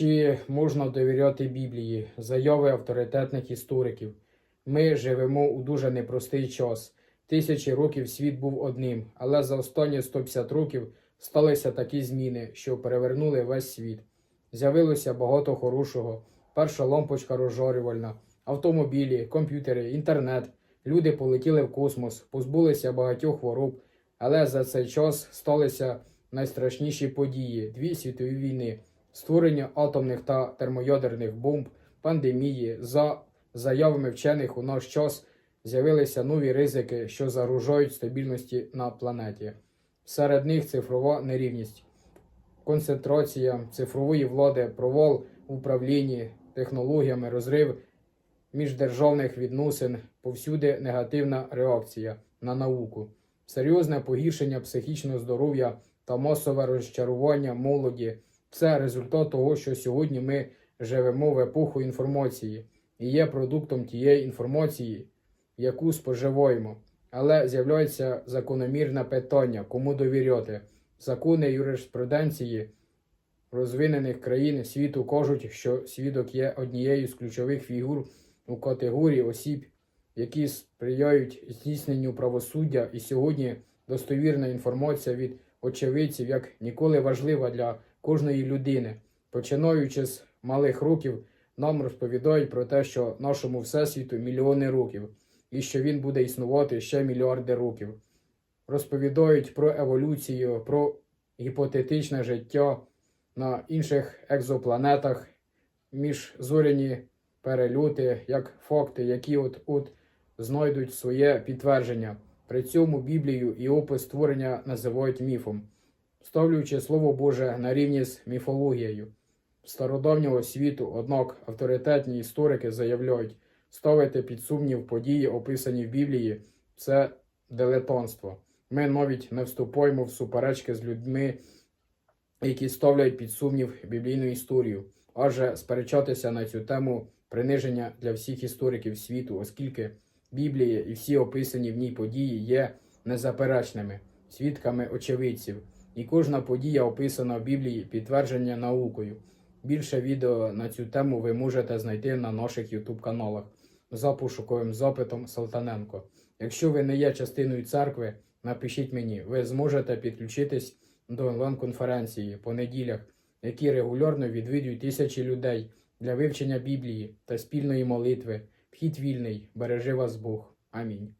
Чи можна довіряти Біблії, заяви авторитетних істориків? Ми живемо у дуже непростий час. Тисячі років світ був одним, але за останні 150 років сталися такі зміни, що перевернули весь світ. З'явилося багато хорошого. Перша лампочка розжарювальна, автомобілі, комп'ютери, інтернет. Люди полетіли в космос, позбулися багатьох хвороб, але за цей час сталися найстрашніші події дві світові війни, створення атомних та термоядерних бомб, пандемії. За заявами вчених у наш час з'явилися нові ризики, що загрожають стабільності на планеті. Серед них цифрова нерівність, концентрація цифрової влади, провал в управлінні технологіями, розрив міждержавних відносин, повсюди негативна реакція на науку, серйозне погіршення психічного здоров'я та масове розчарування молоді це результат того, що сьогодні ми живемо в епоху інформації і є продуктом тієї інформації, яку споживаємо. Але з'являється закономірне питання, кому довіряти. Закони юриспруденції розвинених країн світу кажуть, що свідок є однією з ключових фігур у категорії осіб, які сприяють здійсненню правосуддя, і сьогодні достовірна інформація від очевидців як ніколи важлива для кожної людини. Починаючи з малих років, нам розповідають про те, що нашому всесвіту мільйони років, і що він буде існувати ще мільярди років. Розповідають про еволюцію, про гіпотетичне життя на інших екзопланетах, міжзоряні перельоти, як факти, які от от знайдуть своє підтвердження. При цьому Біблію і опис створення називають міфом, ставлюючи Слово Боже на рівні з міфологією стародавнього світу, однак авторитетні історики заявляють, ставити під сумнів події, описані в Біблії, це дилетантство. Ми навіть не вступаємо в суперечки з людьми, які ставлять під сумнів біблійну історію, адже сперечатися на цю тему приниження для всіх істориків світу, оскільки Біблія і всі описані в ній події є незаперечними свідками очевидців, і кожна подія, описана в Біблії, підтвердження наукою. Більше відео на цю тему ви можете знайти на наших YouTube каналах за пошуковим запитом Салтаненко. Якщо ви не є частиною церкви, напишіть мені, ви зможете підключитись до онлайн-конференції по неділях, які регулярно відвідують тисячі людей для вивчення Біблії та спільної молитви. Вхід вільний, бережи вас Бог. Амінь.